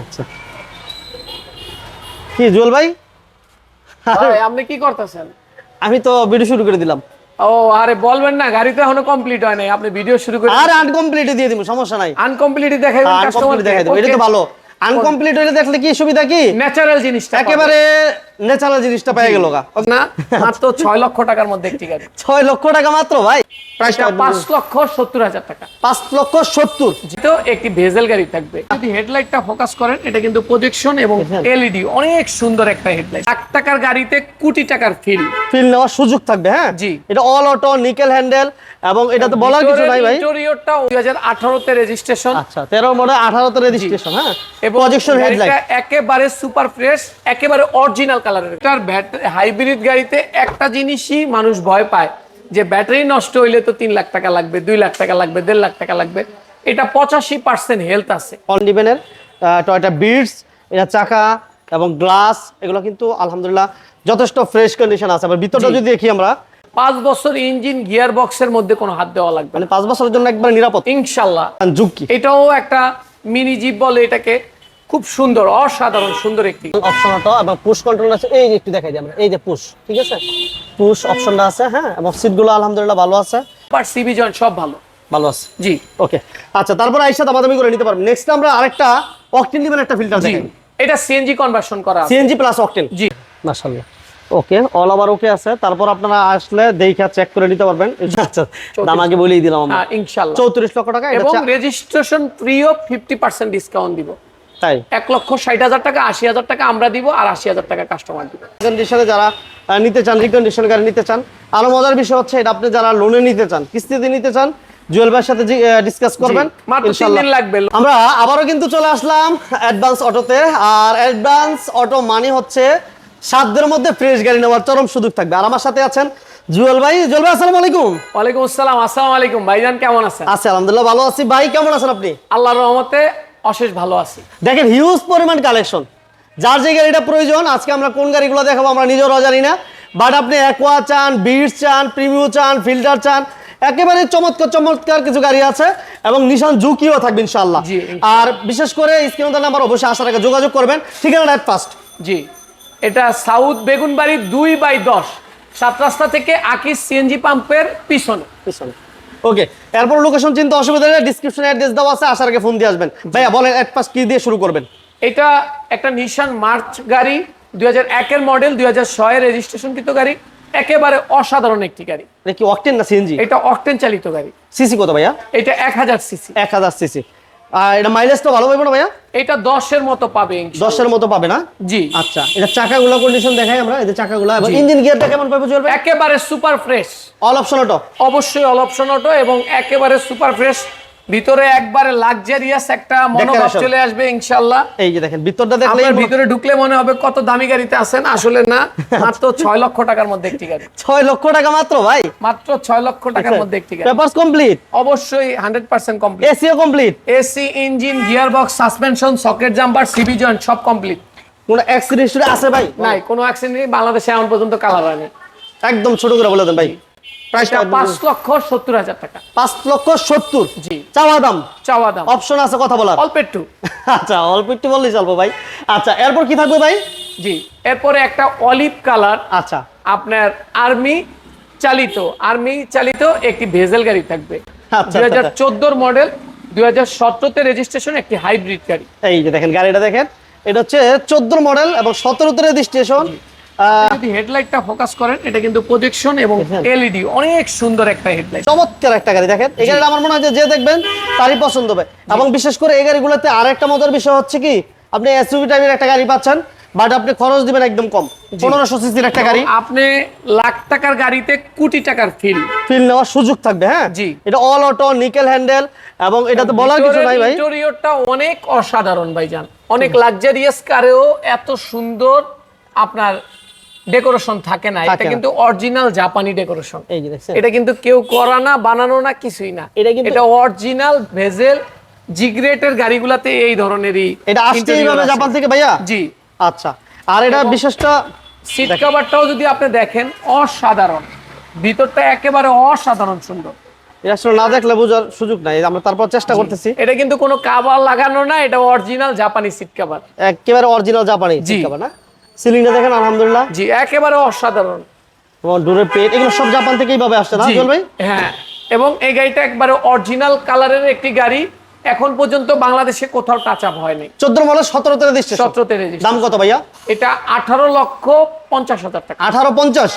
আচ্ছা। কি জুয়েল ভাই? আপনি কি করতেছেন? আমি তো ভিডিও শুরু করে দিলাম। ও আরে বলবেন না গাড়ি তো এখনও কমপ্লিট হয় নাই। আপনি ভিডিও শুরু করে আর আনকমপ্লিট দিয়ে দিব সমস্যা নাই। আনকমপ্লিট দেখাই কাস্টমার দেখাই দেবো এটা তো ভালো। আনকমপ্লিট হলে দেখলে কি সুবিধা কি? ন্যাচারাল জিনিসটা একেবারে ন্যাচারাল জিনিসটা পেয়ে গেল না মাত্র ছয় লক্ষ টাকার মধ্যে একটি গাড়ি। ছয় লক্ষ টাকা মাত্র ভাই। পাঁচ লক্ষ সত্তর হাজার টাকা। পাঁচ লক্ষ সত্তর। তো একটি ভেজেল গাড়ি থাকবে। যদি হেডলাইটটা ফোকাস করেন এটা কিন্তু প্রজেকশন এবং এলইডি অনেক সুন্দর একটা হেডলাইট লাখ টাকার গাড়িতে কোটি টাকার ফিল ফিল নেওয়ার সুযোগ থাকবে হ্যাঁ? জি। এটা অল অটো নিকেল হ্যান্ডেল এবং এটা তো বলার কিছু নাই ভাই। ইন্টেরিয়রটা দুই হাজার আঠারোতে রেজিস্ট্রেশন আচ্ছা তেরো মডেল আঠারোতে রেজিস্ট্রেশন হ্যাঁ? এবং প্রজেকশন হেডলাইট একেবারে সুপার ফ্রেশ একেবারে অরিজিনাল কালারের এটার হাইব্রিড গাড়িতে একটা জিনিসই মানুষ ভয় পায় যে ব্যাটারি নষ্ট হইলে তো তিন লাখ টাকা লাগবে দুই লাখ টাকা লাগবে দেড় লাখ টাকা লাগবে। এটা পঁচাশি পার্সেন্ট হেলথ আছে। অন ডিভেনের টয়টা বিটস এটা চাকা এবং গ্লাস এগুলো কিন্তু আলহামদুলিল্লাহ যথেষ্ট ফ্রেশ কন্ডিশন আছে। আবার ভিতরটা যদি দেখি আমরা পাঁচ বছর ইঞ্জিন গিয়ার বক্সের মধ্যে কোনো হাত দেওয়া লাগবে মানে পাঁচ বছরের জন্য একবার নিরাপদ। ইনশাল্লাহ। যুগ কি? এটাও একটা মিনি জিপ বলে এটাকে। খুব সুন্দর অসাধারণ সুন্দর একটি অপশন অটো এবং পুশ কন্ট্রোল আছে। এই যে একটু দেখাই দিই আমরা। এই যে পুশ ঠিক আছে? পুশ অপশনটা আছে হ্যাঁ? এবং সিটগুলো আলহামদুলিল্লাহ ভালো আছে। বাট সিবি জয়েন্ট সব ভালো। ভালো আছে? জি। ওকে আচ্ছা তারপর আইসা দামাদামি করে নিতে পারবেন নেক্সট আমরা আরেকটা অকটেন দিবেন একটা ফিল্টার জি। দেখাই। এটা সিএনজি কনভার্সন করা আছে। সিএনজি প্লাস অকটেন জি। মাশাআল্লাহ। ওকে অল ওভার ওকে আছে। তারপর আপনারা আসলে দেখা চেক করে নিতে পারবেন। আচ্ছা দাম আগে বলেই দিলাম আমরা। হ্যাঁ, ইনশাল্লাহ চৌত্রিশ লক্ষ টাকা এবং রেজিস্ট্রেশন ফ্রিও ফিফটি পার্সেন্ট ডিসকাউন্ট দিব। তাই? এক লক্ষ ষাট হাজার টাকা আশি হাজার টাকা আমরা দিব আর আশি হাজার টাকা কাস্টমার দিব। কন্ডিশনে যারা নিতে চান রিকন্ডিশন গাড়ি নিতে চান আরও মজার বিষয় হচ্ছে এটা আপনি যারা লোনে নিতে চান কিস্তিতে নিতে চান জুয়েল ভাইয়ের সাথে ডিসকাস করবেন মাত্র তিন ইনশাআল্লাহ। দিন লাগবে। আমরা আবারও কিন্তু চলে আসলাম অ্যাডভান্স অটোতে আর অ্যাডভান্স অটো মানে হচ্ছে সাধ্যের মধ্যে ফ্রেশ গাড়ি নেওয়ার চরম সুযোগ থাকবে। আর আমার সাথে আছেন জুয়েল ভাই। জুয়েল ভাই আসসালামু আলাইকুম। ওয়ালাইকুম আসসালাম আসসালামু আলাইকুম। ভাইজান কেমন আছেন? আলহামদুলিল্লাহ ভালো আছি। ভাই কেমন আছেন আপনি? আল্লাহর রহমতে অশেষ ভালো আছি। দেখেন হিউজ পরিমাণ কালেকশন যার যে গাড়িটা প্রয়োজন আজকে আমরা কোন গাড়িগুলো দেখাবো আমরা নিজেরাও জানি না। বাট আপনি অ্যাকোয়া চান বিটস চান প্রিমিউ চান ফিল্টার চান একেবারে চমৎকার চমৎকার কিছু গাড়ি আছে এবং নিশান ঝুঁকিও থাকবে ইনশাল্লাহ আর বিশেষ করে স্ক্রিনের নাম্বার অবশ্যই আসার আগে যোগাযোগ করবেন। ঠিকানা রাইট ফার্স্ট জি এটা সাউথ বেগুনবাড়ি দুই বাই দশ সাত রাস্তা থেকে আকিস সিএনজি পাম্পের পিছনে। পিছনে। ওকে এরপর লোকেশন চিন্তা অসুবিধা নেই ডিসক্রিপশনে অ্যাড্রেস দেওয়া আছে আসার আগে ফোন দিয়ে আসবেন। ভাইয়া বলেন অ্যাড পাস কি দিয়ে শুরু করবেন? এটা একটা নিশান মার্চ গাড়ি দুই হাজার এক এর মডেল দুই হাজার ছয়ের রেজিস্ট্রেশনকৃত গাড়ি একেবারে অসাধারণ একটি গাড়ি। এটা কি অকটেন না সিএনজি এটা অকটেন চালিত গাড়ি। সিসি কত ভাইয়া? এটা এক হাজার সিসি এক হাজার সিসি আর এটা মাইলেজটা ভালো পাবো না ভাইয়া? এটা দশের মতো পাবে। দশের মতো পাবে না? জি। আচ্ছা এটা চাকাগুলো কন্ডিশন দেখাই আমরা এই যে চাকাগুলো এবং ইঞ্জিন গিয়ারটা কেমন পাবো চলবে একেবারে super fresh all option auto অবশ্যই অল অপশন অটো এবং একেবারে সুপার ফ্রেশ ভিতরে একবারে লাক্সারিয়াস একটা মনোভাব চলে আসবে ইনশাআল্লাহ। এই যে দেখেন ভিতরটা দেখলে ভিতরে ঢুকলে মনে হবে কত দামি গাড়িতে আছেন আসলে না মাত্র ছয় লক্ষ টাকার মধ্যে একটি গাড়ি। ছয় লক্ষ টাকা মাত্র ভাই? মাত্র ছয় লক্ষ টাকার মধ্যে একটি গাড়ি। পেপারস কমপ্লিট অবশ্যই hundred percent complete SEO complete AC engine gear box suspension socket jumper CV joint সব কমপ্লিট কোন অ্যাক্সিডেন্ট আছে ভাই? নাই কোনো অ্যাক্সিডেন্ট নেই বাংলাদেশে এখন পর্যন্ত কালার হয়নি। একদম ছোট করে বলে দেন ভাই। প্রাইসটা পাঁচ লক্ষ সত্তর হাজার টাকা। পাঁচ লক্ষ সত্তর? জি। চাওয়া দাম? চাওয়া দাম। অপশন আছে কথা বলার। অল্প একটু। আচ্ছা অল্প একটু বললেই চলবো ভাই। আচ্ছা এরপর কি থাকবে ভাই? জি এরপরে একটা অলিভ কালার। আচ্ছা। আপনার আর্মি চালিত আর্মি চালিত একটি ভেজেল গাড়ি থাকবে। আচ্ছা, দুই হাজার চোদ্দোর মডেল দুই হাজার সতেরোতে রেজিস্ট্রেশন একটি হাইব্রিড গাড়ি। এই যে দেখেন গাড়িটা দেখেন। এটা হচ্ছে চোদ্দ মডেল এবং সতেরোতে রেজিস্ট্রেশন যদি হেডলাইটটা ফোকাস করেন এটা কিন্তু প্রজেকশন এবং এলইডি অনেক সুন্দর একটা হেডলাইট চমৎকার একটা গাড়ি। দেখেন এই গাড়িটা আমার মনে হয় যে যে দেখবেন তারই পছন্দ হবে। এবং বিশেষ করে এই গাড়িগুলোতে আর একটা মজার বিষয় হচ্ছে কি আপনি এসইউভি টাইপের একটা গাড়ি পাচ্ছেন বাট আপনি খরচ দিবেন একদম কম। পনেরোশো সিসির একটা গাড়ি। আপনি লাখ টাকার গাড়িতে কোটি টাকার ফিল ফিল নেওয়ার সুযোগ থাকবে হ্যাঁ? জি। এটা অল অটো নিকেল হ্যান্ডেল এবং এটা তো বলার কিছু নাই ভাই। ইন্টেরিয়রটা অনেক অসাধারণ ভাইজান। অনেক লাক্সারিয়াস কারেও এত সুন্দর আপনার ডেকোরেশন থাকে না এটা কিন্তু অরিজিনাল জাপানি ডেকোরেশন এই যে দেখছেন। এটা কিন্তু কেউ করা না বানানো না কিছুই না। এটা কিন্তু- এটা অরিজিনাল ভেজেল জিগ্রেটের গাড়িগুলাতে এই ধরনেরই এটা আসছে এইভাবে জাপান থেকে ভাইয়া? জি। আচ্ছা আর এটা বিশেষটা সিট কভারটাও যদি আপনি দেখেন অসাধারণ। ভিতরটা একেবারে অসাধারণ সুন্দর। আসলে না দেখলে বোঝার সুযোগ নাই আমরা তারপর চেষ্টা করতেছি। এটা কিন্তু কোনো কাভার লাগানো না এটা অরিজিনাল জাপানি সিট কাভার একেবারে অরিজিনাল জাপানি জি। ঠিক না? সিলিংটা দেখেন আলহামদুলিল্লাহ। জি একেবারে অসাধারণ। এবং পেট এগুলো সব জাপান থেকেই ভাবে আসছে না জল ভাই? হ্যাঁ এবং এই গাড়িটা একবারে অরিজিনাল কালারের একটি গাড়ি। এখন পর্যন্ত বাংলাদেশে কোথাও টাচ আপ হয়নি। চোদ্দ মডেল সতেরোতে রেজিস্ট্রেশন সতেরোতে রেজিস্ট্রেশন দাম কত ভাইয়া? এটা আঠারো লক্ষ পঞ্চাশ হাজার টাকা। আঠারো পঞ্চাশ?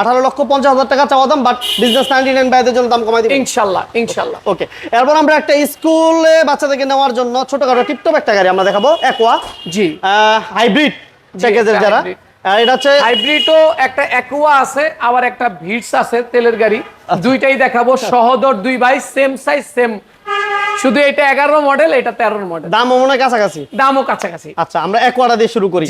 আঠারো লক্ষ পঞ্চাশ হাজার টাকা চাওয়া দাম বাট বিজনেস নাইনটি নাইন বাইদের জন্য দাম কমাই দিবেন। ইনশাল্লাহ ইনশাল্লাহ। ওকে এরপর আমরা একটা স্কুলে বাচ্চাদেরকে নেওয়ার জন্য ছোটখাটো টিপটপ একটা গাড়ি আমরা দেখাবো একোয়া জি। হাইব্রিড প্যাকেজের যারা। আর এটা হচ্ছে হাইব্রিডও একটা অ্যাকুয়া আছে আবার একটা ভিটস আছে তেলের গাড়ি। দুইটাই দেখাবো সহদর দুই ভাই সেম সাইজ সেম শুধু এটা এগারো মডেল এটা তেরোর মডেল দাম মনে কাছাকাছি। দামও কাছাকাছি। আচ্ছা আমরা দিয়ে শুরু করি।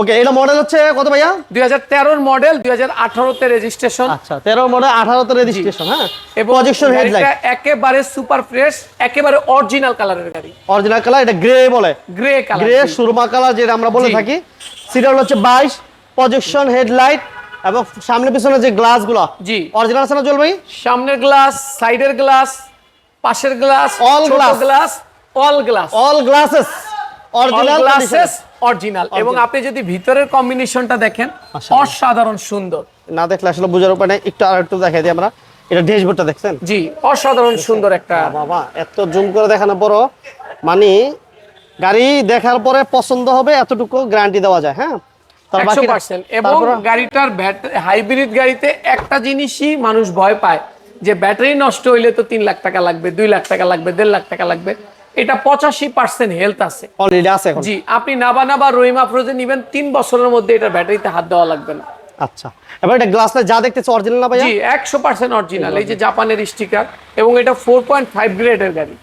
ওকে এটা মডেল হচ্ছে কত ভাইয়া? দুই হাজার তেরোর মডেল দুই হাজার আঠারোতে রেজিস্ট্রেশন আচ্ছা তেরো মডেল আঠারোতে রেজিস্ট্রেশন হ্যাঁ? এবং প্রজেকশন হেডলাইট একেবারে সুপার ফ্রেশ একেবারে অরিজিনাল কালারের গাড়ি। অরিজিনাল কালার এটা গ্রে বলে। গ্রে কালার গ্রে সুরমা কালার যেটা আমরা বলে থাকি। সিরিয়াল হচ্ছে বাইশ প্রজেকশন হেডলাইট এবং সামনে পিছনে যে গ্লাসগুলো জি। অরিজিনাল আছে না জল ভাই? সামনের গ্লাস সাইডের গ্লাস পাশের glass All glass. Glass all glass all glasses original glasses original এবং আপনি যদি ভিতরের কম্বিনেশনটা দেখেন। অসাধারণ সুন্দর। না দেখলে আসলে বোঝার উপায় নেই। একটু আর একটু দেখাই দিই আমরা। এটা ড্যাশবোর্ডটা দেখছেন? জি অসাধারণ সুন্দর একটা বাবা এত জুম করে দেখানো বড়। মানে গাড়ি দেখার পরে পছন্দ হবে এতটুকু গ্যারান্টি দেওয়া যায় হ্যাঁ? তার এবং গাড়িটার হাইব্রিড গাড়িতে একটা জিনিসই মানুষ ভয় পায় যে ব্যাটারি নষ্ট হইলে তো তিন লাখ টাকা লাগবে দুই লাখ টাকা লাগবে দেড় লাখ টাকা লাগবে। এটা পঁচাশি পার্সেন্ট হেলথ আছে। অলরেডি আছে জি আপনি নাবা নাবা রহিমা ফ্রোজে নিবেন তিন বছরের মধ্যে এটা ব্যাটারিতে হাত দেওয়া লাগবে না। আচ্ছা। এবার এটা গ্লাসটা যা দেখতেছে অরিজিনাল না জি একশো পার্সেন্ট অরিজিনাল এই যে জাপানের স্টিকার এবং এটা ফোর পয়েন্ট ফাইভ গ্রেডের গাড়ি।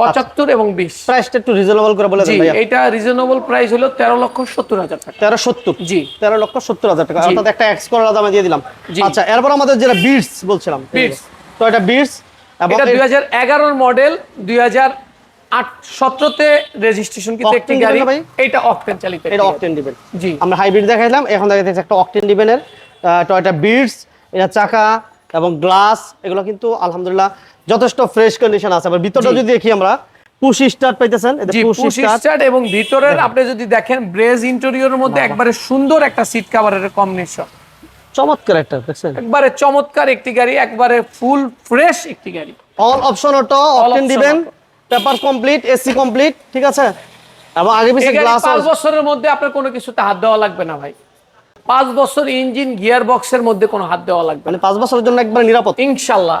পঁচাত্তর এবং বিশ। প্রাইসটা একটু রিজনেবল করে বলে দেন এটা রিজনেবল প্রাইস হলো তেরো লক্ষ সত্তর হাজার টাকা। তেরো সত্তর। জি। তেরো লক্ষ সত্তর হাজার টাকা। অর্থাৎ একটা এক্স করার দামে দিয়ে দিলাম। আচ্ছা এরপর আমাদের যেটা বিটস বলছিলাম। Beats। তো এটা বিটস এটা মডেল দুই হাজার আট সতেরোতে রেজিস্ট্রেশন কিন্তু একটি গাড়ি? এটা অকটেন চালিত এটা অকটেন দিবেন জি। আমরা হাইব্রিড দেখাইলাম। এখন দেখা যাচ্ছে একটা অকটেন ডিবেনের টয়টা বিটস এটা চাকা এবং গ্লাস এগুলো কিন্তু আলহামদুলিল্লাহ যথেষ্ট ফ্রেশ কন্ডিশন আছে। আবার ভিতরটা যদি দেখি আমরা পুশ স্টার্ট পাইতেছেন পুশ স্টার্ট এবং ভিতরের আপনি যদি দেখেন ব্রেজ ইন্টেরিয়রের মধ্যে একবারে সুন্দর একটা সিট কাভারের কম্বিনেশন চমৎকার একটা দেখছেন? একবারে চমৎকার একটি গাড়ি একবারে ফুল ফ্রেশ একটি গাড়ি। অল অপশন অটো option দিবেন পেপার কমপ্লিট এসি কমপ্লিট ঠিক আছে? এবং আগে গাড়ি গ্লাস পাঁচ বছরের মধ্যে আপনার কোনো কিছুতে হাত দেওয়া লাগবে না ভাই। পাঁচ বছর ইঞ্জিন গিয়ার বক্সের মধ্যে কোনো হাত দেওয়া লাগবে মানে পাঁচ বছরের জন্য একবার নিরাপদ। ইনশাল্লাহ।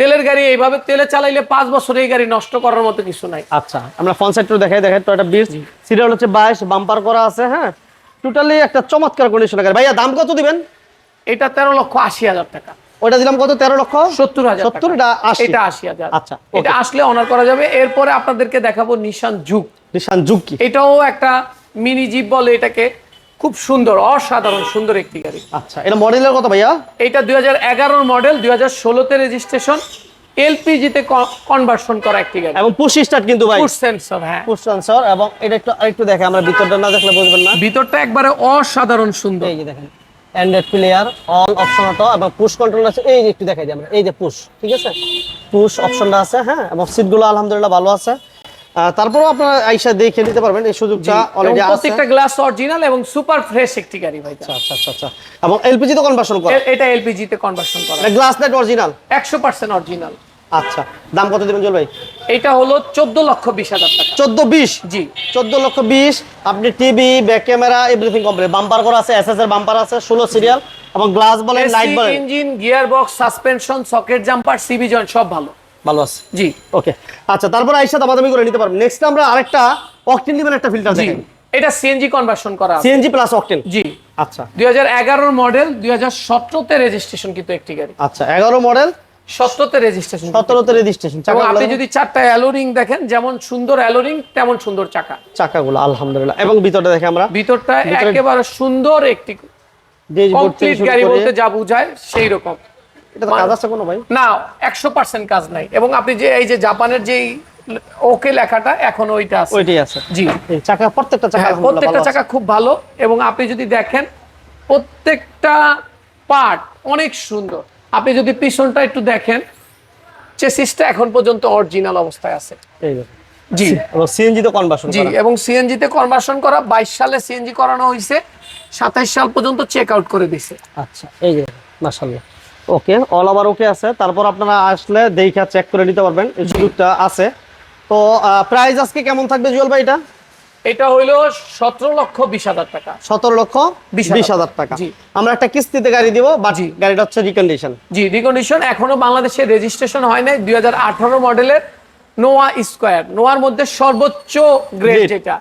তেলের গাড়ি এইভাবে তেলে চালাইলে পাঁচ বছর এই গাড়ি নষ্ট করার মতো কিছু নাই। আচ্ছা আমরা ফ্রন্ট সাইড দেখাই দেখাই টয়টা বিটস সিরিয়াল হচ্ছে বাইশ বাম্পার করা আছে হ্যাঁ? টোটালি একটা চমৎকার কন্ডিশনের গাড়ি। ভাইয়া দাম কত দিবেন? এটা তেরো লক্ষ আশি হাজার টাকা। ওইটা দিলাম কত? তেরো লক্ষ? সত্তর হাজার সত্তর এটা আশি। এটা আশি হাজার। আচ্ছা, এটা আসলে অনার করা যাবে। এরপরে আপনাদেরকে দেখাবো নিশান যুগ নিশান জুকি এটাও একটা মিনি জিপ বলে এটাকে। খুব সুন্দর অসাধারণ সুন্দর একটি গাড়ি। আচ্ছা এটা মডেলের কথা ভাইয়া? এটা দুই হাজার মডেল দুই হাজার ষোলোতে রেজিস্ট্রেশন এলপিজিতে কনভার্সন করা একটি গাড়ি। এবং পুশ স্টার্ট কিন্তু ভাই। ফুড সেন্সর হ্যাঁ। পুশ সেন্সর এবং এটা একটু আরেকটু দেখে আমরা ভিতরটা না দেখলে বুঝবেন না। ভিতরটা একবারে অসাধারণ সুন্দর। এই যে দেখেন android player all option auto এবং পুশ কন্ট্রোল আছে। এই যে একটু দেখাই দিই আমরা এই যে পুশ ঠিক আছে? পুশ অপশনটা আছে হ্যাঁ এবং সিটগুলো আলহামদুলিল্লাহ ভালো আছে। তারপরেও আপনারা আইসা দেখে নিতে পারবেন। এই সুযোগটা অলরেডি আছে। প্রত্যেকটা গ্লাস অরিজিনাল এবং সুপার ফ্রেশ একটি গাড়ি ভাই। আচ্ছা আচ্ছা আচ্ছা আচ্ছা। এবং এলপিজি তো কনভার্সন করা? এটা এলপিজিতে কনভার্সন করা। এটা গ্লাস লাইট অরিজিনাল একশো পার্সেন্ট অরিজিনাল আচ্ছা দাম কত দিবেন জল ভাই? এটা হলো চোদ্দ লক্ষ বিশ হাজার টাকা। চোদ্দ বিশ? জি। চোদ্দ লক্ষ বিশ আপনি TV back camera everything complete bumper করা আছে এসএস এর বাম্পার আছে ষোলো সিরিয়াল এবং গ্লাস বলেন লাইট বলেন। Engine gear box suspension socket jumper CB joint সব ভালো। ভালো আছে। জি। ওকে আচ্ছা তারপর আইসা দামাদামি করে নিতে পারবেন নেক্সট আমরা আরেকটা অকটেন দিবেন একটা ফিল্টার দেখেন। এটা সিএনজি কনভার্সন করা আছে। সিএনজি প্লাস অকটেন জি। আচ্ছা। দুই হাজার এগারোর মডেল দুই হাজার সতেরোতে রেজিস্ট্রেশন কিন্তু একটি গাড়ি। আচ্ছা এগারো মডেল সতেরোতে রেজিস্ট্রেশন সতেরোতে রেজিস্ট্রেশন এবং আপনি যদি চারটা অ্যালোরিং দেখেন যেমন সুন্দর অ্যালোরিং তেমন সুন্দর চাকা। চাকাগুলো আলহামদুলিল্লাহ। এবং ভিতরটা দেখে আমরা ভিতরটা একেবারে সুন্দর একটি কমপ্লিট গাড়ি বলতে যা বুঝায় সেই রকম এটা তো কাজ আছে কোনো ভাই? না একশো পার্সেন্ট কাজ নাই। এবং আপনি যে এই যে জাপানের যে ওকে লেখাটা এখন ওইটা আছে। ওইটাই আছে। জি। চাকা প্রত্যেকটা চাকা হ্যাঁ, প্রত্যেকটা চাকা খুব ভালো। এবং আপনি যদি দেখেন প্রত্যেকটা পার্ট অনেক সুন্দর। আপনি যদি পিছনটা একটু দেখেন চেসিসটা এখন পর্যন্ত অরিজিনাল অবস্থায় আছে। জি। সিএনজি তো কনভার্সন জি এবং সিএনজি তে কনভার্সন করা বাইশ সালে সিএনজি করানো হয়েছে সাতাইশ সাল পর্যন্ত চেক আউট করে দিছে। আচ্ছা এই যে মাশাআল্লাহ। ওকে অল ওভার ওকে আছে। তারপর আপনারা আসলে দেখা চেক করে নিতে পারবেন এই সুযোগটা আছে। তো প্রাইস আজকে কেমন থাকবে জুয়েল ভাই এটা? এটা হইল সতেরো লক্ষ বিশ হাজার টাকা। সতেরো লক্ষ বিশ হাজার। টাকা। জি। আমরা একটা কিস্তিতে গাড়ি দিব বাজি গাড়িটা হচ্ছে রিকন্ডিশন জি রিকন্ডিশন এখনও বাংলাদেশে রেজিস্ট্রেশন হয় নাই। দুই হাজার আঠারো মডেলের নোয়া স্কোয়ার নোয়ার মধ্যে সর্বোচ্চ গ্রেড। যেটা।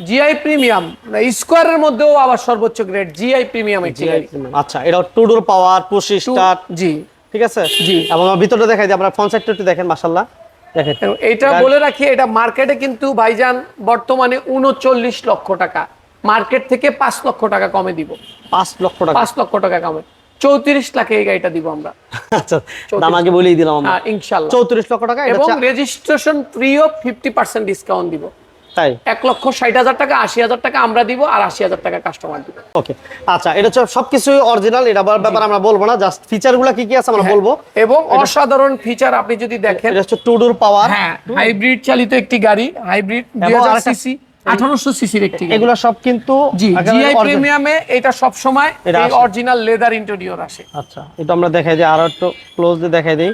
জিআই প্রিমিয়াম স্কোয়ারের মধ্যেও আবার সর্বোচ্চ গ্রেড জিআই প্রিমিয়াম আচ্ছা এটা টু ডোর পাওয়ার জি। ঠিক আছে? জি। এবং ভিতরটা দেখাই দিই আপনারা ফ্রন্ট সাইডটা দেখেন এবং বলে রাখি এটা মার্কেটে কিন্তু ভাইজান বর্তমানে উনচল্লিশ লক্ষ টাকা। মার্কেট থেকে পাঁচ লক্ষ টাকা কমে দিব। পাঁচ লক্ষ টাকা। পাঁচ লক্ষ টাকা কমে। চৌত্রিশ লাখে এই গাড়িটা দিব আমরা। আচ্ছা দাম আগে বলেই দিলাম হ্যাঁ, ইনশাল্লাহ চৌত্রিশ লক্ষ টাকা এটা এবং রেজিস্ট্রেশন ফ্রিও ফিফটি পার্সেন্ট ডিসকাউন্ট দিব। তাই? এক লক্ষ ষাট হাজার টাকা আশি হাজার টাকা আমরা দিব আর আশি হাজার টাকা কাস্টমার দিব। ওকে আচ্ছা এটা হচ্ছে সবকিছুই অরিজিনাল এটা ব্যাপার আমরা বলব না জাস্ট ফিচারগুলা কি কি আছে আমরা বলব। এবং অসাধারণ ফিচার আপনি যদি দেখেন এটা হচ্ছে টু ডোর পাওয়ার হ্যাঁ হাইব্রিড চালিত একটি গাড়ি হাইব্রিড দুই এবং হাজার আরেকটা- সিসি আঠারোশো সিসির একটি এগুলো সব কিন্তু জিআই প্রিমিয়ামে এটা সব সময় এই অরিজিনাল লেদার ইন্টেরিয়র আসে। আচ্ছা এটা আমরা দেখাই দিই আরও একটু ক্লোজলি দেখাই দিই।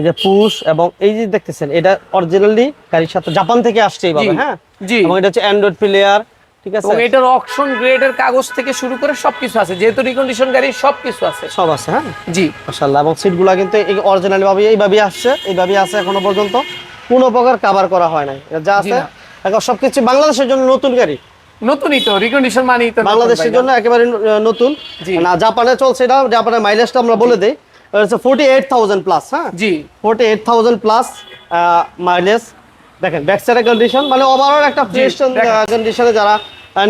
এই যে পুশ এবং এই যে দেখতেছেন এটা অরিজিনালি গাড়ির সাথে জাপান থেকে আসছে এইভাবে হ্যাঁ? জি। এবং এটা হচ্ছে অ্যান্ড্রয়েড প্লেয়ার ঠিক আছে? এবং এটার অকশন গ্রেডের কাগজ থেকে শুরু করে সবকিছু আছে যেহেতু রিকন্ডিশন গাড়ি সবকিছু আছে। সব আছে হ্যাঁ? জি। মাশাআল্লাহ এবং সিটগুলো কিন্তু অরিজিনালি ভাবে এইভাবে আসছে এইভাবে আছে এখনও পর্যন্ত। কোনো প্রকার কভার করা হয় নাই। এটা যা আছে। এখন সবকিছু বাংলাদেশের জন্য নতুন গাড়ি। নতুনই তো রিকন্ডিশন মানেই তো নতুন বাংলাদেশের জন্য একেবারে নতুন। না জাপানে চলছে এটা জাপানের মাইলেজটা আমরা বলে দিই। ফোর্টি এইট থাউজেন্ড প্লাস হ্যাঁ জি। Forty eight thousand plus mileage দেখেন ব্যাক সাইডের কন্ডিশন মানে ওভারঅল একটা ফ্রেশ কন্ডিশনে যারা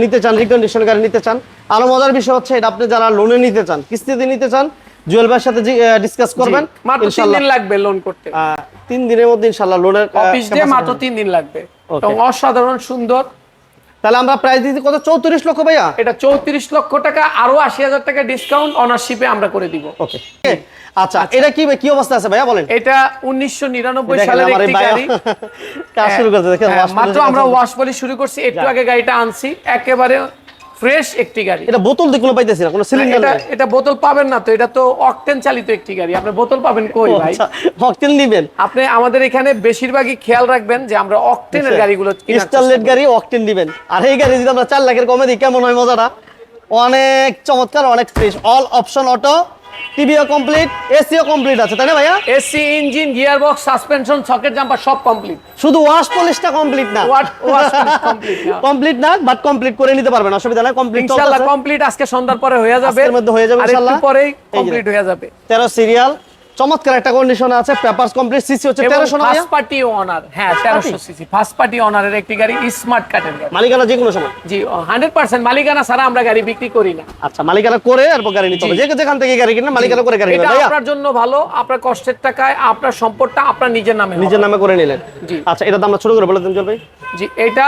নিতে চান রিকন্ডিশন গাড়ি নিতে চান আরও মজার বিষয় হচ্ছে এটা আপনি যারা লোনে নিতে চান কিস্তিতে নিতে চান জুয়েল ভাইয়ের সাথে ডিসকাস করবেন মাত্র তিন দিন লাগবে লোন করতে। দিনের মধ্যে লোনের অফিস মাত্র তিন দিন লাগবে. অসাধারণ সুন্দর তাহলে আমরা প্রাইস দিচ্ছি কত? চৌত্রিশ লক্ষ ভাইয়া? এটা চৌত্রিশ লক্ষ টাকা আরও আশি হাজার টাকা ডিসকাউন্ট অনারশিপে আমরা করে দিব। ওকে আচ্ছা এটা কি কি অবস্থা আছে ভাইয়া বলেন? এটা উনিশশো নিরানব্বই সালে সালের একটি গাড়ি। কাজ শুরু করতে দেখেন হ্যাঁ, মাত্র আমরা ওয়াশ পলি শুরু করছি একটু আগে গাড়িটা আনছি একেবারে ফ্রেশ একটি গাড়ি। এটা বোতল দিয়ে কোনো পাইতেছি না কোনো সিলিন্ডার এটা এটা বোতল পাবেন না তো এটা তো অকটেন চালিত একটি গাড়ি। আপনি বোতল পাবেন কই ভাই? আচ্ছা অকটেন দিবেন আপনি আমাদের এখানে বেশিরভাগই খেয়াল রাখবেন যে আমরা অকটেনের গাড়িগুলো কেনার চেষ্টা স্টারলেট গাড়ি অকটেন দিবেন। আর এই গাড়ি যদি আমরা চার লাখের কমে দিই কেমন হয় মজাটা? অনেক চমৎকার অনেক ফ্রেশ অল অপশন অটো টিভিও কমপ্লিট এসিও কমপ্লিট আছে তাই না ভাইয়া? AC engine gear box suspension socket jumper সব কমপ্লিট শুধু ওয়াশ পলিশটা কমপ্লিট না। ওয়াশ পলিশ কমপ্লিট না। কমপ্লিট না বাট কমপ্লিট করে নিতে পারবেন অসুবিধা নাই কমপ্লিট ইনশাআল্লাহ কমপ্লিট আজকে সন্ধ্যার পরে হয়ে যাবে। আজকের মধ্যে হয়ে যাবে আর একটু ইনশাআল্লাহ। পরেই কমপ্লিট হয়ে যাবে। তেরো সিরিয়াল চমৎকার একটা কন্ডিশন আছে পেপারস কমপ্লিট সিসি হচ্ছে এবং তেরোশো না ভাইয়া? ফার্স্ট পার্টি অনার হ্যাঁ তেরোশো সিসি ফার্স্ট পার্টি অনারের একটি গাড়ি স্মার্ট কাটের গাড়ি। মালিকানা যে কোনো সময়? জি হান্ড্রেড পার্সেন্ট মালিকানা ছাড়া আমরা গাড়ি বিক্রি করি না। আচ্ছা মালিকানা করে এরপর গাড়ি নিতে হবে। যে যেখান থেকে গাড়ি কিনে মালিকানা করে গাড়ি এটা আপনার জন্য ভালো আপনার কষ্টের টাকায় আপনার সম্পদটা আপনার নিজের নামে নিজের নামে করে নিলেন। জি। আচ্ছা এটা দাম ছোট করে বলে দেন দিন চলবে জি এটা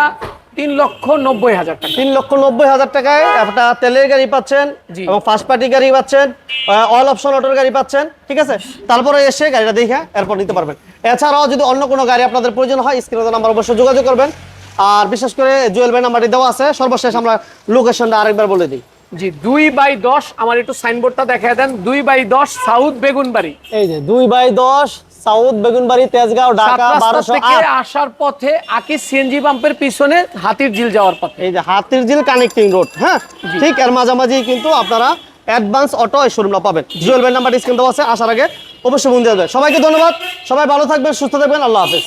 তিন লক্ষ নব্বই হাজার টাকা। তিন লক্ষ নব্বই হাজার টাকায় একটা তেলের গাড়ি পাচ্ছেন এবং ফার্স্ট পার্টি গাড়ি পাচ্ছেন অল অপশন অটোর গাড়ি পাচ্ছেন ঠিক আছে? তারপরে এসে গাড়িটা দেখে এরপর নিতে পারবেন। এছাড়াও যদি অন্য কোনো গাড়ি আপনাদের প্রয়োজন হয় স্ক্রিনে নাম্বার অবশ্যই যোগাযোগ করবেন। আর বিশেষ করে জুয়েল ভাই নাম্বারটি দেওয়া আছে সর্বশেষ আমরা লোকেশনটা আরেকবার বলে দিই। জি দুই বাই দশ আমার একটু সাইনবোর্ডটা দেখায় দেন। দুই বাই দশ সাউথ বেগুনবাড়ি। এই যে দুই বাই দশ সাউথ বেগুনবাড়ি তেজগাঁও ঢাকা বারোশো আসার পথে আকি সিএনজি পাম্পের পিছনে হাতির ঝিল যাওয়ার পথে। এই যে হাতির ঝিল কানেক্টিং রোড হ্যাঁ? ঠিক এর মাঝামাঝি কিন্তু আপনারা অ্যাডভান্স অটো এই শোরুমটা পাবেন। জুয়েল নাম্বার স্ক্রিন দেওয়া আছে আসার আগে অবশ্যই বন্ধু যাবে সবাইকে ধন্যবাদ সবাই ভালো থাকবেন সুস্থ থাকবেন আল্লাহ হাফেজ।